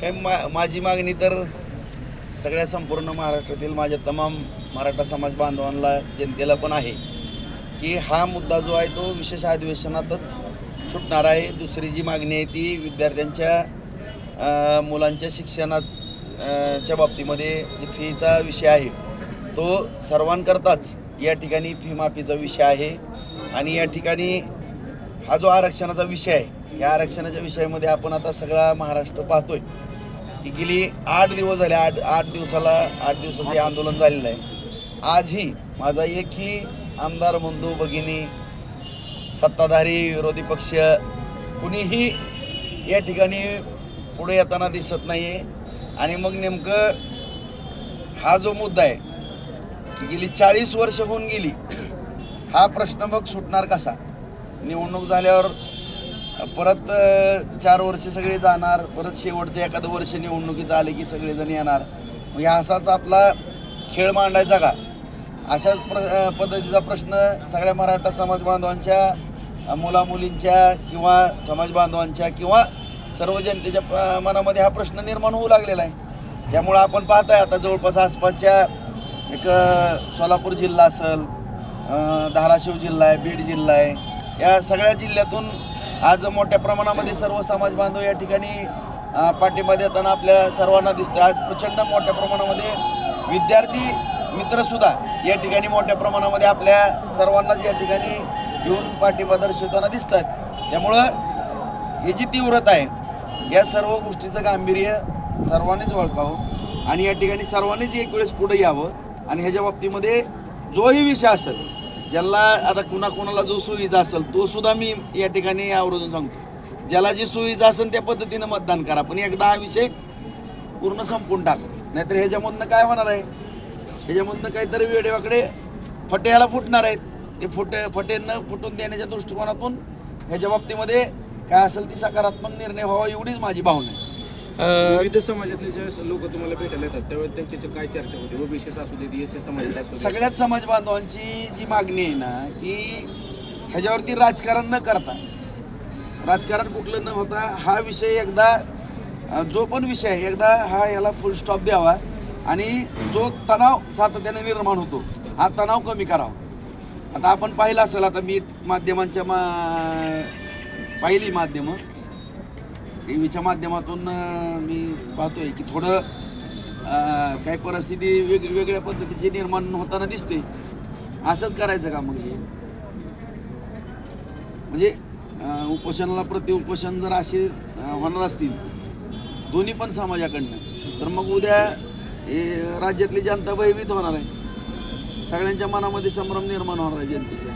काय मा माझी मागणी तर सगळ्या संपूर्ण महाराष्ट्रातील माझ्या तमाम मराठा समाज बांधवांना जनतेला पण आहे की हा मुद्दा जो आहे तो विशेष अधिवेशनातच सुटणार आहे. दुसरी जी मागणी आहे ती विद्यार्थ्यांच्या मुलांच्या शिक्षणात च्या बाबतीमध्ये जी फीचा विषय आहे तो सर्वांकरताच या ठिकाणी फी माफीचा विषय आहे. आणि या ठिकाणी हा जो आरक्षणाचा विषय आहे या आरक्षणाच्या विषयामध्ये आपण आता सगळा महाराष्ट्र पाहतोय. की गेली आठ दिवस झाले आठ आठ दिवसाला आठ दिवसाचं हे आंदोलन झालेलं आहे. आजही माझा एकही आमदार बंधू भगिनी सत्ताधारी विरोधी पक्ष कुणीही या ठिकाणी पुढे येताना दिसत नाही आहे आणि मग नेमकं हा जो मुद्दा आहे की गेली चाळीस वर्ष होऊन गेली हा प्रश्न मग सुटणार कसा? निवडणूक झाल्यावर परत चार वर्ष सगळे जाणार परत शेवटचं एखादं वर्ष निवडणुकीचं आले की सगळेजण येणार. मग ह्या असाच आपला खेळ मांडायचा का? अशाच प्र पद्धतीचा प्रश्न सगळ्या मराठा समाज बांधवांच्या मुलामुलींच्या किंवा समाज बांधवांच्या किंवा सर्व जनतेच्या प- मनामध्ये हा प्रश्न निर्माण होऊ लागलेला आहे. त्यामुळं आपण पाहताय आता जवळपास आसपासच्या एक सोलापूर जिल्हा असेल धाराशिव जिल्हा आहे बीड जिल्हा आहे या सगळ्या जिल्ह्यातून आज मोठ्या प्रमाणामध्ये सर्व समाज बांधव या ठिकाणी पाठिंबा देताना आपल्या सर्वांना दिसतं आज प्रचंड मोठ्या प्रमाणामध्ये विद्यार्थी मित्रसुद्धा या ठिकाणी मोठ्या प्रमाणामध्ये आपल्या सर्वांनाच या ठिकाणी येऊन पाठिंबा दर्शवताना दिसतात. त्यामुळं ही जी तीव्रता आहे या सर्व गोष्टीचं गांभीर्य सर्वांनीच ओळखावं आणि या ठिकाणी सर्वांनीच एक वेळेस पुढे यावं आणि ह्याच्या बाबतीमध्ये जोही विषय असेल ज्याला आता कुणाकुणाला जो सुविधा असेल तो सुद्धा मी या ठिकाणी आवर्जून सांगतो. ज्याला जी सुविधा असेल त्या पद्धतीनं मतदान करा. पण एकदा हा विषय पूर्ण संपून टाक. नाहीतर ह्याच्यामधनं काय होणार आहे? ह्याच्यामधनं काहीतरी वेडेवाकडे फटे ह्याला फुटणार आहेत. ते फुटे फटेंना फुटून देण्याच्या दृष्टिकोनातून ह्याच्या बाबतीमध्ये काय असेल ती सकारात्मक निर्णय व्हावा एवढीच माझी भावना आहे. विविध समाजातले जे लोक तुम्हाला भेटायला येतात त्यावेळेस त्यांच्याशी काय चर्चा होते? ओबीसी असू दे एस समाजात असू दे. सगळ्याच समाज बांधवांची जी मागणी आहे ना की ह्याच्यावरती राजकारण न करता राजकारण कुठलं न होता हा विषय एकदा जो पण विषय आहे एकदा हा याला फुल स्टॉप द्यावा आणि जो तणाव सातत्याने निर्माण होतो हा तणाव कमी करावा. आता आपण पाहिलं असेल आता मी माध्यमांच्या मा पाहिली माध्यमं. टी व्हीच्या माध्यमातून मी पाहतोय की थोडं काही परिस्थिती वेगवेगळ्या पद्धतीची निर्माण होताना दिसते. असंच करायचं का मग हे? म्हणजे उपोषणाला प्रति उपोषण जर असे होणार असतील दोन्ही पण समाजाकडनं तर मग उद्या हे राज्यातली जनता भयभीत होणार आहे. सगळ्यांच्या मनामध्ये संभ्रम निर्माण होणार आहे जनतेच्या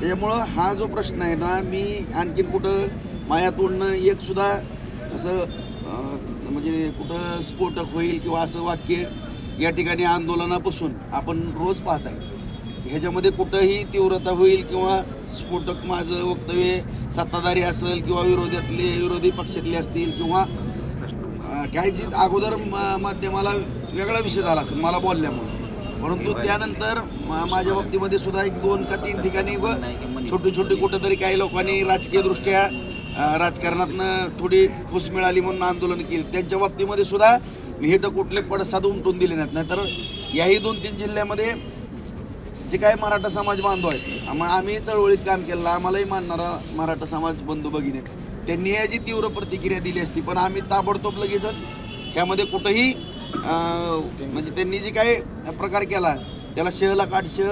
त्याच्यामुळं हा जो प्रश्न आहे ना मी आणखीन कुठं माया तोडणं एक सुद्धा असं म्हणजे कुठं स्फोटक होईल किंवा असं वाक्य या ठिकाणी आंदोलनापासून आपण रोज पाहत आहे ह्याच्यामध्ये कुठंही तीव्रता होईल किंवा स्फोटक माझं वक्तव्य सत्ताधारी असेल किंवा विरोधातले विरोधी पक्षातले असतील किंवा काय जी अगोदर माध्यमाला वेगळा विषय झाला असेल मला बोलल्यामुळे. परंतु त्यानंतर मा- माझ्या बाबतीमध्ये सुद्धा एक दोन का तीन ठिकाणी व छोटी छोटी कुठंतरी काही लोकांनी राजकीयदृष्ट्या राजकारणातनं थोडी फूस मिळाली म्हणून आंदोलन केली. त्यांच्या बाबतीमध्ये सुद्धा मी हे कुठले पडसाद उमटून दिले नाहीत. नाहीतर याही दोन तीन जिल्ह्यामध्ये जे काय मराठा समाज बांधव आहेत आम- आम्ही चळवळीत काम केलं आम्हालाही मानणारा मराठा समाज बंधू भगिनी त्यांनी याची तीव्र प्रतिक्रिया दिली असती पण आम्ही ताबडतोब लगेचच त्यामध्ये कुठंही म्हणजे त्यांनी जे काय प्रकार केला त्याला शहला काटशह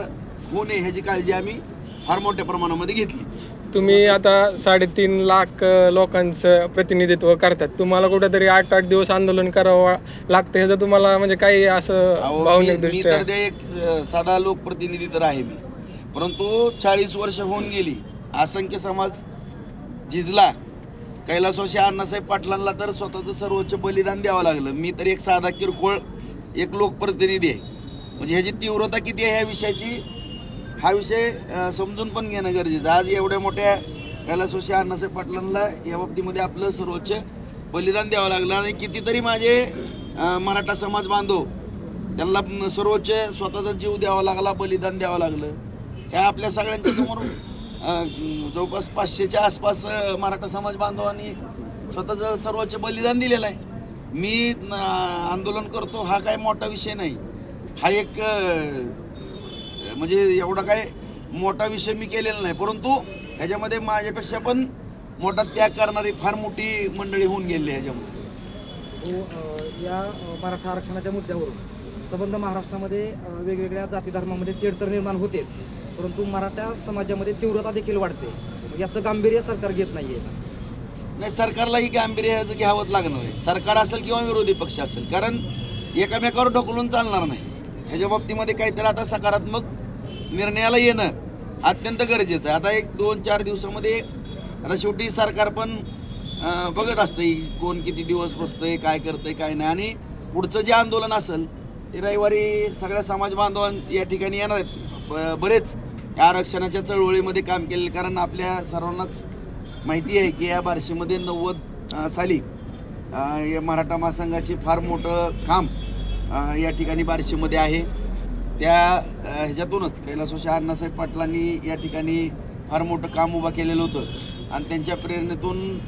होऊ नये ह्याची काळजी आम्ही फार मोठ्या प्रमाणामध्ये घेतली. तुम्ही आता साडेतीन लाख अं, लोकांचं प्रतिनिधित्व करतात. तुम्हाला कुठेतरी आठ आठ दिवस आंदोलन करावं लागतं ह्याचं तुम्हाला म्हणजे काही असं अहो, मी भावनिक मी दृष्ट्या तर ते एक अ, साधा लोकप्रतिनिधी तर आहे मी. परंतु चाळीस वर्ष होऊन गेली. असंख्य समाज झिजला. कैलासवासी अण्णासाहेब पाटलांना तर स्वतःचं सर्वोच्च बलिदान द्यावं लागलं. मी तर एक साधा किरकोळ एक लोकप्रतिनिधी आहे. म्हणजे ह्याची तीव्रता किती आहे ह्या विषयाची? हा विषय समजून पण घेणं गरजेचं आज एवढ्या मोठ्या कैलासवासी अण्णासाहेब पाटलांना या बाबतीमध्ये आपलं सर्वोच्च बलिदान द्यावं लागलं आणि कितीतरी माझे मराठा समाज बांधव त्यांना सर्वोच्च स्वतःचा जीव द्यावा लागला बलिदान द्यावं लागलं. ह्या आपल्या सगळ्यांच्या समोर जवळपास पाचशेच्या आसपास मराठा समाज बांधवांनी स्वतःचं सर्वोच्च बलिदान दिलेलं आहे. मी आंदोलन करतो हा काय मोठा विषय नाही. हा एक म्हणजे एवढा काय मोठा विषय मी केलेला नाही परंतु ह्याच्यामध्ये माझ्यापेक्षा पण मोठा त्याग करणारी फार मोठी मंडळी होऊन गेली ह्याच्यामध्ये. या मराठा आरक्षणाच्या मुद्द्यावरून संबंध महाराष्ट्रामध्ये वेगवेगळ्या जाती धर्मामध्ये तेढ तर निर्माण होते परंतु मराठा समाजामध्ये तीव्रता देखील वाढते. याचं गांभीर्य सरकार घेत नाहीये. नाही सरकारलाही गांभीर्याचं घ्यावंच लागणार आहे. सरकार असेल किंवा विरोधी पक्ष असेल कारण एकामेकावर ढकलून चालणार नाही. ह्याच्या बाबतीमध्ये काहीतरी आता सकारात्मक निर्णयाला येणं अत्यंत गरजेचं आहे. आता एक दोन चार दिवसामध्ये आता शेवटी सरकार पण बघत असतंय कोण किती दिवस बसतंय काय करतंय काय नाही. आणि पुढचं जे आंदोलन असेल ते रविवारी सगळ्या समाज बांधवां या ठिकाणी येणार आहेत. ब- बरेच या आरक्षणाच्या चळवळीमध्ये काम केले कारण आपल्या सर्वांनाच माहिती आहे की या बारशीमध्ये नव्वद साली या मराठा महासंघाचे फार मोठं काम या ठिकाणी बारशीमध्ये आहे. त्या ह्याच्यातूनच कैलासोशा अण्णासाहेब पाटलांनी या ठिकाणी फार मोठं काम उभं केलेलं होतं. आणि त्यांच्या प्रेरणेतून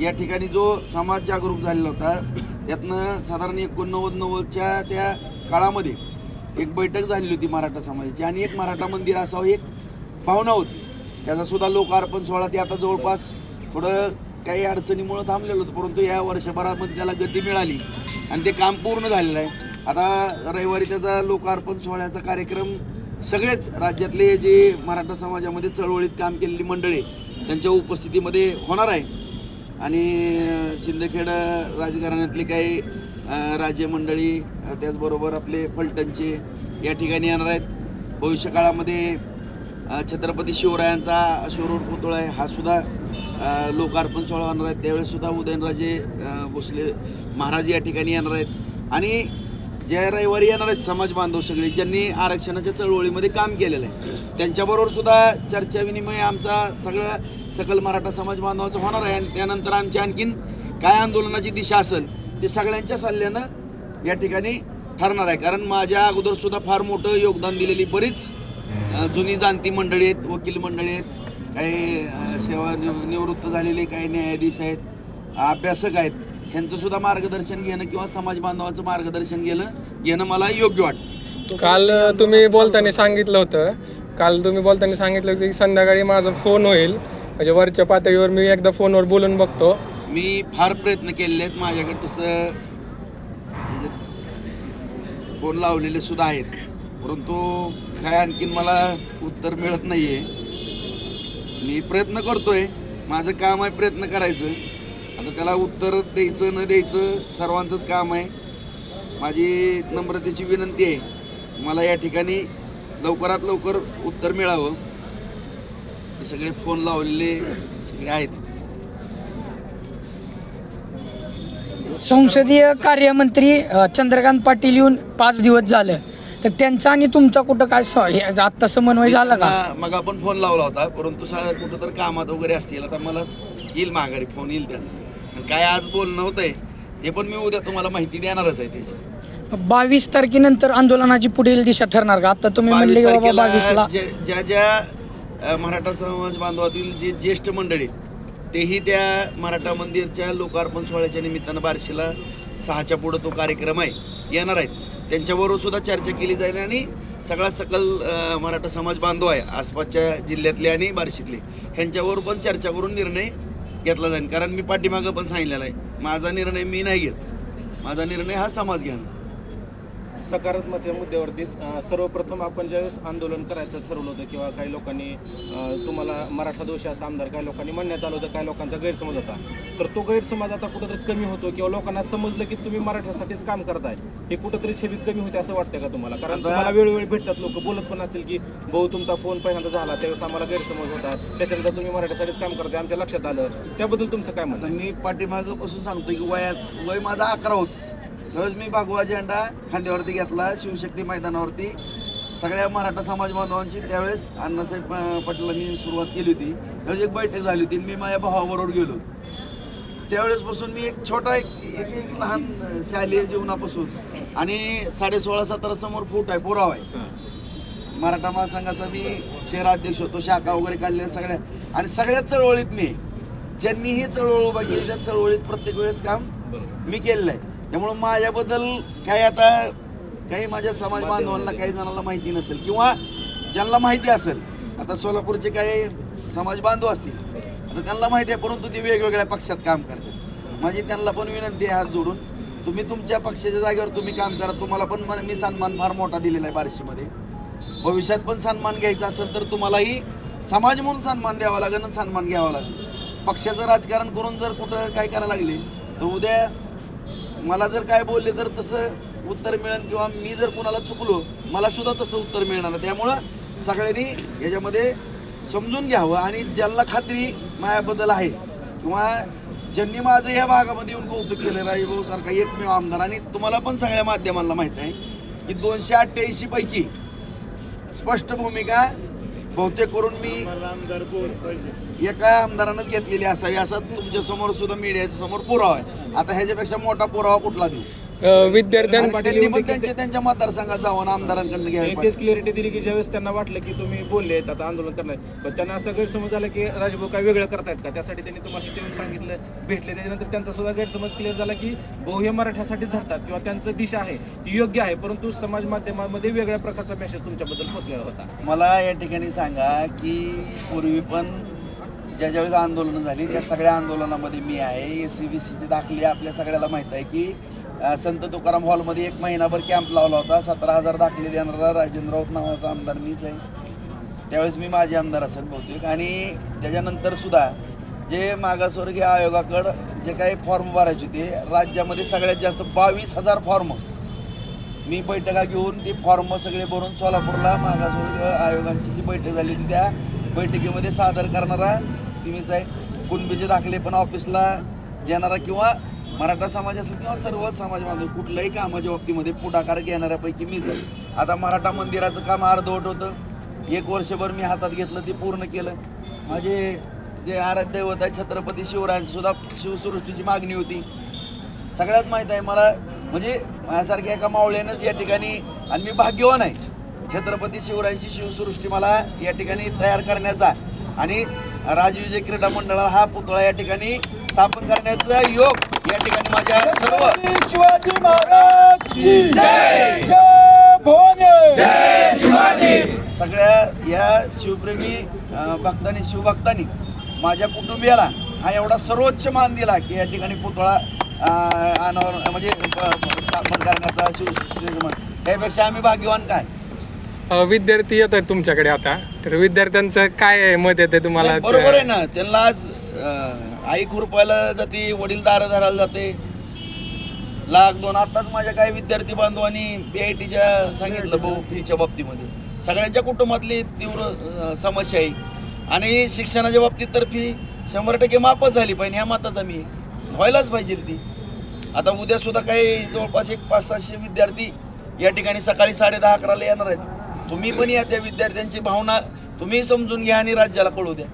या ठिकाणी जो समाज जागरूक झालेला होता त्यातनं साधारण एकोणनव्वद नव्वदच्या त्या काळामध्ये एक बैठक झालेली होती मराठा समाजाची. आणि एक मराठा मंदिर असावं एक भावना होती. त्याचासुद्धा लोकार्पण सोहळा ते आता जवळपास थोडं काही अडचणीमुळं थांबलेलं होतं परंतु या वर्षभरामध्ये त्याला गती मिळाली. आणि ते काम पूर्ण झालेलं आहे. आता रविवारी त्याचा लोकार्पण सोहळ्याचा कार्यक्रम सगळेच राज्यातले जे मराठा समाजामध्ये चळवळीत काम केलेली मंडळी त्यांच्या उपस्थितीमध्ये होणार आहे. आणि शिंदखेड राजकारणातले काही राजे मंडळी त्याचबरोबर आपले फलटणचे या ठिकाणी येणार आहेत. भविष्यकाळामध्ये छत्रपती शिवरायांचा शिवरोड पुतळा आहे हा सुद्धा लोकार्पण सोहळा होणार आहे. त्यावेळेस सुद्धा उदयनराजे भोसले महाराज या ठिकाणी येणार आहेत. आणि ज्या रविवारी येणार आहेत समाज बांधव सगळे ज्यांनी आरक्षणाच्या चळवळीमध्ये काम केलेलं आहे. त्यांच्याबरोबर सुद्धा चर्चा विनिमय आमचा सगळा सकल मराठा समाज बांधवाचा होणार आहे. आणि त्यानंतर आमची आणखीन काय आंदोलनाची दिशा असेल ते सगळ्यांच्या सल्ल्यानं या ठिकाणी ठरणार आहे. कारण माझ्या अगोदर सुद्धा फार मोठं योगदान दिलेली बरीच जुनी जाणती मंडळी आहेत वकील मंडळी आहेत काही सेवा निव- निवृत्त झालेले काही न्यायाधीश आहेत अभ्यासक आहेत. यांचं सुद्धा मार्गदर्शन घेणं किंवा समाज बांधवाचं मार्गदर्शन घेणं घेणं मला योग्य वाटतं. काल तुम्ही बोलताना सांगितलं होतं. काल तुम्ही बोलताना सांगितलं होतं की संध्याकाळी माझा फोन होईल. म्हणजे वरच्या पातळीवर मी एकदा फोनवर बोलून बघतो. मी फार प्रयत्न केलेले आहेत. माझ्याकडे तसं फोन लावलेले सुद्धा आहेत. परंतु काय आणखीन मला उत्तर मिळत नाही आहे मी प्रयत्न करतोय. माझं काम आहे प्रयत्न करायचं. आता त्याला उत्तर द्यायचं न द्यायचं सर्वांचंच काम आहे. माझी नम्रतेची विनंती आहे मला या ठिकाणी लवकरात लवकर उत्तर मिळावं. हे सगळे फोन लावलेले सगळे आहेत. संसदीय कार्यमंत्री अ, चंद्रकांत पाटील येऊन पाच दिवस झालं. तर त्यांचा आणि तुमचा कुठं काय स- हे आत्ता समन्वय झाला का? मग आपण फोन लावला होता परंतु सा कुठं तर कामात वगैरे असतील आता मला येईल माघारी फोन येईल त्यांचा. आणि काय आज बोलणं होतंय ते पण मी उद्या तुम्हाला माहिती देणारच आहे त्याची. बावीस तारखेनंतर आंदोलनाची पुढील दिशा ठरणार का? आता तुम्ही म्हणले की बाबा बावीसला ज्या ज्या अ, मराठा समाज बांधवातील जे ज्येष्ठ मंडळी तेही त्या मराठा मंदिरच्या लोकार्पण सोहळ्याच्या निमित्तानं बार्शीला सहाच्या पुढं तो कार्यक्रम आहे. येणार आहेत. त्यांच्याबरोबर सुद्धा चर्चा केली जाईल आणि सगळा सकल मराठा समाज बांधव आहे आसपासच्या जिल्ह्यातले आणि बार्शीतले ह्यांच्यावर पण चर्चा करून निर्णय घेतला जाईल. कारण मी पाठीमागं पण सांगितलेला आहे माझा निर्णय मी नाही घेत. माझा निर्णय हा समाज घ्या सकारात्मक मुद्द्यावरती सर्वप्रथम आपण ज्यावेळेस आंदोलन करायचं ठरवलं होतं किंवा काही लोकांनी तुम्हाला मराठा दोषी असा आमदार काही लोकांनी म्हणण्यात आलं होतं काही लोकांचा गैरसमज होता. तर तो गैरसमज आता कुठंतरी कमी होतो किंवा लोकांना समजलं की तुम्ही मराठ्यासाठीच काम करताय. हे कुठंतरी छबीत कमी होते असं वाटतं का तुम्हाला? कारण तुम्हाला वेळोवेळी भेटतात लोक बोलत पण असतील की भाऊ तुमचा फोन पहिल्यांदा झाला त्यावेळेस आम्हाला गैरसमज होतात त्याच्यानंतर तुम्ही मराठ्यासाठीच काम करताय आमच्या लक्षात आलं. त्याबद्दल तुमचं काय म्हणणं आता मी पाठीमागं पासून सांगतो की वयात वय माझा अकरा होतं. त्यावेळेस मी भगवा झेंडा खांद्यावरती घेतला शिवशक्ती मैदानावरती. सगळ्या मराठा समाज बांधवांची त्यावेळेस अण्णासाहेब पाटलांनी सुरुवात केली होती. त्यावेळेस एक बैठक झाली होती मी माझ्या भावाबरोबर गेलो. त्यावेळेसपासून मी एक छोटा एक एक एक लहान शालेय जीवनापासून आणि साडे सोळा सतरा समोर फूट आहे पुरावा आहे. मराठा महासंघाचा मी शहराध्यक्ष होतो शाखा वगैरे काढल्या सगळ्या आणि सगळ्याच चळवळीत मी. ज्यांनी ही चळवळ उभा केली त्या चळवळीत प्रत्येक वेळेस काम मी केलेलं आहे. त्यामुळं माझ्याबद्दल काय आता काही माझ्या समाज बांधवांना काही जणांना माहिती नसेल किंवा ज्यांना माहिती असेल. आता सोलापूरचे काही समाज बांधव असतील. आता त्यांना माहिती आहे परंतु ते वेगवेगळ्या पक्षात काम करतात. माझी त्यांना पण विनंती आहे हात जोडून. तुम्ही तुमच्या पक्षाच्या जागेवर तुम्ही काम करा. तुम्हाला पण मी सन्मान फार मोठा दिलेला आहे बार्शीमध्ये. भविष्यात पण सन्मान घ्यायचा असेल तर तुम्हालाही समाज म्हणून सन्मान द्यावा लागेल आणि सन्मान घ्यावा लागेल. पक्षाचं राजकारण करून जर कुठं काय करायला लागले तर उद्या मला जर काय बोलले तर तसं उत्तर मिळेल किंवा मी जर कुणाला चुकलो मला सुद्धा तसं उत्तर मिळणार त्यामुळं सगळ्यांनी याच्यामध्ये समजून घ्यावं आणि ज्यांना खात्री माझ्याबद्दल आहे किंवा ज्यांनी माझं या भागामध्ये येऊन कौतुक केलं राजभाऊ सारखा एकमेव आमदार. आणि तुम्हाला पण सगळ्या माध्यमांना माहीत आहे की दोनशे अठ्ठ्याऐंशी पैकी स्पष्ट भूमिका बहुतेक करून मी एका आमदारानंच घेतलेली असावी असा तुमच्यासमोर सुद्धा मीडियाच्या समोर पुरावा आहे. आता ह्याच्यापेक्षा मोठा पुरावा कुठला देऊ? अ, विद्यार्थ्यां आणि त्यांनी पण त्यांच्या त्यांच्या मतदारसंघात जाऊन आमदारांकडनं पाहिजे. तेच क्लिअरिटी दिली की ज्यावेळेस त्यांना वाटलं की तुम्ही बोलले आता आंदोलन करणार पण त्यांना असं गैरसमज झाला की राजभाऊ काय वेगळं करतायत का? त्यासाठी त्यांनी तुम्हाला येऊन सांगितलं भेटले. त्याच्यानंतर त्यांचा सुद्धा गैरसमज क्लिअर झाला की भाऊ हे मराठ्यासाठीच झडतात किंवा त्यांचं दिशा आहे ती योग्य आहे परंतु समाज माध्यमामध्ये वेगळ्या प्रकारचा मेसेज तुमच्याबद्दल पोहोचलेला होता. मला या ठिकाणी सांगा की पूर्वी पण ज्या ज्यावेळेस आंदोलनं झाली त्या सगळ्या आंदोलनामध्ये मी आहे. एस सी बी सीचे दाखले आपल्या सगळ्याला माहीत आहे की संत तुकाराम हॉलमध्ये एक महिनाभर कॅम्प लावला होता. सतरा हजार दाखले देणारा राजेंद्र राऊत नावाचा आमदार मीच आहे. त्यावेळेस मी माझे आमदार असेल बहुतेक. आणि त्याच्यानंतर सुद्धा जे मागासवर्गीय आयोगाकडं जे काही फॉर्म भरायचे होते राज्यामध्ये सगळ्यात जास्त बावीस हजार फॉर्म मी बैठका घेऊन ते फॉर्म सगळे भरून सोलापूरला मागासवर्गीय आयोगांची जी बैठक झाली होती त्या बैठकीमध्ये सादर करणारा मीच आहे. कुणबीचे दाखले पण ऑफिसला देणारा किंवा मराठा समाज असेल किंवा सर्व समाज बांधव कुठल्याही कामाच्या बाबतीमध्ये पुढाकार घेणाऱ्यापैकी मीच आहे. आता मराठा मंदिराचं काम अर्धवट होतं. एक वर्षभर मी हातात घेतलं ते पूर्ण केलं. माझे जे आराध्य आहे छत्रपती शिवरायांची सुद्धा शिवसृष्टीची मागणी होती. सगळ्यात माहीत आहे मला म्हणजे माझ्यासारख्या एका मावळ्यानंच या ठिकाणी आणि मी भाग्यवान आहे. छत्रपती शिवरायांची शिवसृष्टी मला या ठिकाणी तयार करण्याचा आणि राजविजय क्रीडा मंडळाला हा पुतळा या ठिकाणी स्थापन करण्याचा योग या ठिकाणी माझ्या सर्व शिवाजी महाराज की जय. जय भवानी सगळ्या या शिवप्रेमी भक्तांनी शिवभक्तांनी माझ्या कुटुंबियाला हा एवढा सर्वोच्च मान दिला की या ठिकाणी पुतळा अनावर म्हणजे स्थापन करण्याचा शिव त्यापेक्षा आम्ही भाग्यवान काय? विद्यार्थी येत आहेत तुमच्याकडे आता. तर विद्यार्थ्यांचं काय मत येते तुम्हाला? बरोबर आहे ना. त्यांना आज आई खुरपायला जाते वडील दारा धरायला जाते. लाख दोन आताच माझ्या काही विद्यार्थी बांधवांनी पी आय टीच्या सांगितलं भाऊ फीच्या बाबतीमध्ये. सगळ्यांच्या कुटुंबातली तीव्र समस्या आहे. आणि शिक्षणाच्या बाबतीत तर फी शंभर टक्के माफच झाली पाहिजे ह्या मताचा मी. व्हायलाच पाहिजे ती. आता उद्या सुद्धा काही जवळपास एक पाच सातशे विद्यार्थी या ठिकाणी सकाळी साडे दहा अकराला येणार आहेत. तुम्ही पण या त्या विद्यार्थ्यांची भावना तुम्ही समजून घ्या आणि राज्याला कळू द्या.